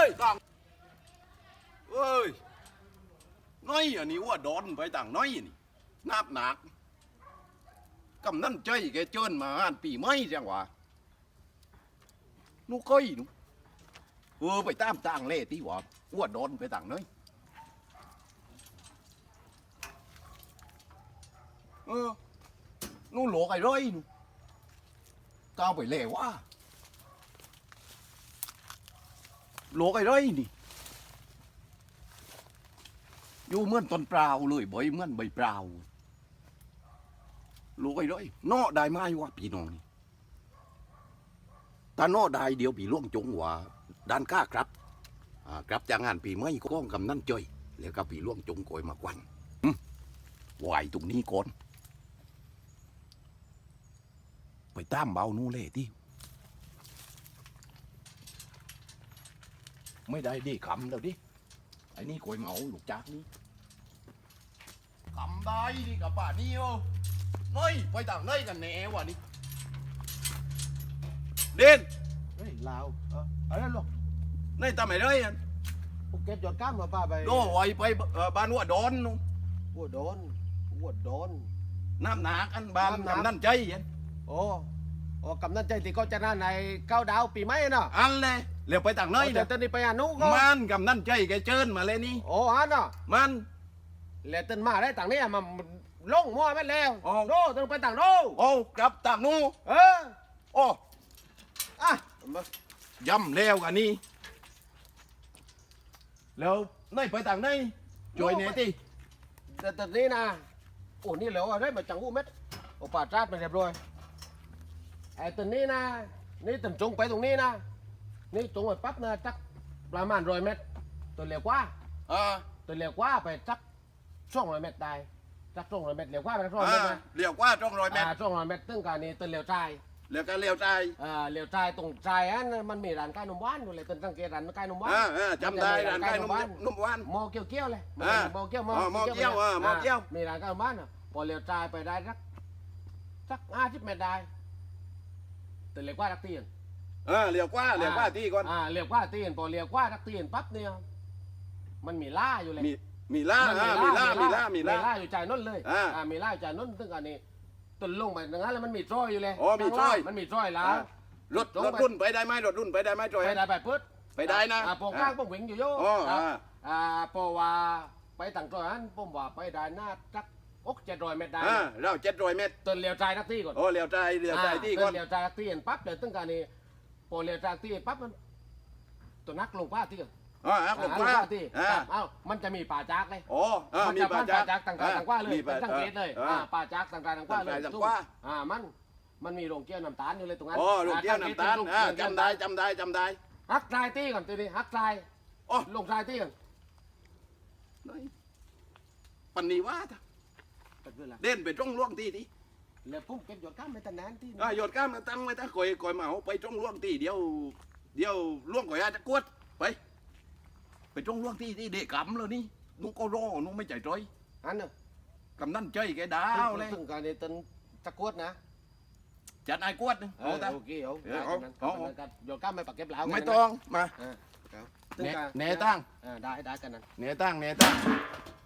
เลยต่างเอ้ยน้อยอันนี้ว่าดอนไปต่างน้อยนี่นับหนักกำนั่นใจแกเจิญมาอ่านปีไม่จังหวะนูก้อยหนูเออไปตามต่างเล่ที่ว่าว่าดอนไปต่างน้อยเออนูหลอกไอ้ร้อยหนูก้าวไปเล่ว่า โลกไอ้ไรนี่ อยู่เหมือนต้นเปล่าเลยบ่อยเหมือนใบเปล่าโลกไอ้ไรนอได้ไหมวะพี่น้องนี่ถ้านอได้เดี๋ยวพี่ล่วงจงว่าด้านก้าครับครับจากงานปีไม่ก้องกำนั่นจ้อยแล้วก็พี่ล่วงจงโกยมาควันหึไหวตรงนี้ก่อนไปตามเบานู่นเลยที่ ไม่ได้ดิขำแล้วดิไอ้นี่กวยเหมาลูกจากนี่ขำได้ดิกับป่านี่โอ้น้อยไปต่างน้อยกันแน่วะนี่เด่นเฮ้ยลาวเออเอะไรหรอกในทำไมเลยอันพวกเก็บยอดก้ามมาป้าไปโดไว้ไปเอ่อบ้านวัวดอนนู่นวัวโดนวัวโดนน้น้ำหนักอันบ้านน้ำหนักกำนั่นใจอันโอ้โอ้กำนันใจที่เขาจะนั่นในเก้าดาวปีใหม่เนาะอันเลยเรียวไปต่างน้อยเดี๋เนี่ยวยตอนนี้ไปอ่านุก็มันกำนั่นใจแกเจิญมาเลยนี่ โอ้ฮันเนาะมันแล้วตอนมาได้ต่างนี้มาลงมั่วไม่แล้วอ๋อโดต้องไปต่างโดโอ้กลับต่างนู้นเออโอ้อะย่ำแล้วกันนี่แล้วในไปต่างไหนช่วยแหน่ที่แต่ตอนนี้นะโอ้นี่เหลวอะไรมาจังหูเม็ดโอ้ป่าจ้าดมาเรียบร้อยไอ้ตอนนี้นะนี่ตึงจงไปตรงนี้นะ นี่จงไปปั๊บนะจักประมาณร้อยเมตร ตัวเหลวกว่า อ่าตัวเร็วกว่าไปจักช่องร้อยเมตรได้จักช่องร้อยเมตรเร็วกว่าไปช่องร้อยอ่าเมตรนะเรียกว่าต้องรอยแมตอ่ารช่องร้อยเมตรตึ้งการนี้ตัวเร็วใจเรียกกันเรียวใจอ่าเร็วใจตรงใจอันนั้นมันมีร้านใกล้นมหวานอยู่เลยตึ้งสังเกตร้านใกล้นมหวานอ่าอ่าจำได้ร้านใกล้นมหวานนมหวานหมอเกี้ยวเกี้ยวๆเลยอ่าหมอเกี้ยวหมออ๋อหม้อเกี้ยวอ่าหม้อเกี้ยวมีร้านใกล้นมหวานอะพอเร็วใจไปได้สักสักห้าสิบเมตรได้ตัวเร็วกว่าทักตีน เออเรียกว่าเรียกว่าที่ก่อน อ่าเร็วกว่าตีนพอเร็วกว่าทักตีนปั๊บเนี่ยมันมีล่าอยู่เลยมีมีล่าอ่ามีล่ามีล่ามีล่าอยู่ใจนั่นเลยอ่าอ่ามีล่าอยู่ใจนั่นซึ่งอันนี้ตุนลงไปตรงนั้นแล้วมันมีจ้อยอยู่เลยอ๋อมีจ้อยมันมีจ้อยแล้อ่าวรถรถรุ่นไปได้ไหมรถรุ่นไปได้ไหมจอยไปได้ไปปึ๊ดไปได้นะอ่าโปงข้างโปงหวิงอยู่โย่อ๋อครับอ่าอ่าโปว่าไปต่างตัวนั้นผมว่าไปได้หน้าจักอกเจ็ดร้อยเมตรได้อ่าเราเจ็ดร้อยเมตรตุนเลี้ยวใจนักที่ก่อนโอ้เรียวใจเรียวใจที่ก่อนาตุเลี้ยวใจนักที่เห็นปั๊บเดี๋ยวตึ้งการนี้ พอเลี้ยวใจนักที่ปั๊บมันตัวนักลงป้าที่ก่อนอ๋อครับผมอ่าลงว่าป้าที่อ่าครับเอ้ามันจะมีป่าจากเลยโอ้อ่ามันมีจะปลาพันจัป่ากจากต่างๆต่างว่าเลยมีปลาเป็นสังเกตเลยอ่าอ่าป่าจากต่างๆต่างว่าเลยต่างๆต่างว่าอ่ามันมันมีโรงเกี้ยวน้ำตาลอยู่เลยตรงนั้นโอ้ลูกเกี้ยวน้ำตาลอ่าจำได้จำได้จำได้ฮักทรายตีก่อนตัวนี้ฮักทรายโอ้ลงทรายตีก่อนน้อยปันนี้ว่าจ้ะเป็นเวลาเด่นไปตรงล่วงที่ที่ แล้วพุ่มเก็บหยดข้ามไปตั้งนานที่อ่าโยนก้ามมาตั้งไว้ตั้งคอยคอยมาเอาไปตรงล่วงที่เดียว เดียวล่วงก่อยอาจจะกวดไป ไปตรงล่วงที่ที่เด็กกำเลยนี่นุกก็รอนุกไม่ใจใจอยอันเนอะกำนั่นใจแกดาวเลยถึงการนี้ตันตะกรวดนะจัดไอ้กวดหนึงเอเอาอตา โอเคเอาเออเอาเอาเอา หยดข้ามไปปักเก็บเหลาไม่ต้องมาถึงแหน่การแหน่ตั้งอ่าได้ได้กันนั้นแหน่ตั้งแหน่ตั้งโอ้ยตุกได้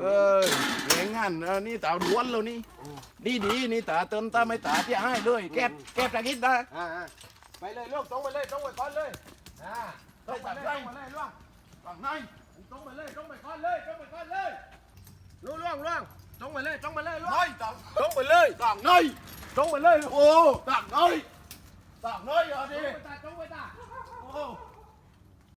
เออแหน่งานเออนี่ตาล้วนแล้วนี่ ดีดีๆนี่ตาเติมตาไม่ตาที่ให้เลย แก็บแก็บตะกิดนะอ่าอ่าไปเลยลูกตรงไปเลยตรงไปก่อนเลยอ่าตรงไปเลยตรงไปเลยล่วงฝั่งในตรงไปเลยตรงไปก่อนเลยตรงไปก่อนเลยล่วงล่วงล่วงตรงไปเลยตรงไปเลยล่วงน้อยต่างตรงไปเลยต่างน้อยตรงไปเลยโอ้ต่างน้อยต่างน้อยอะตรดิงไปตาตรงไปตาโอ้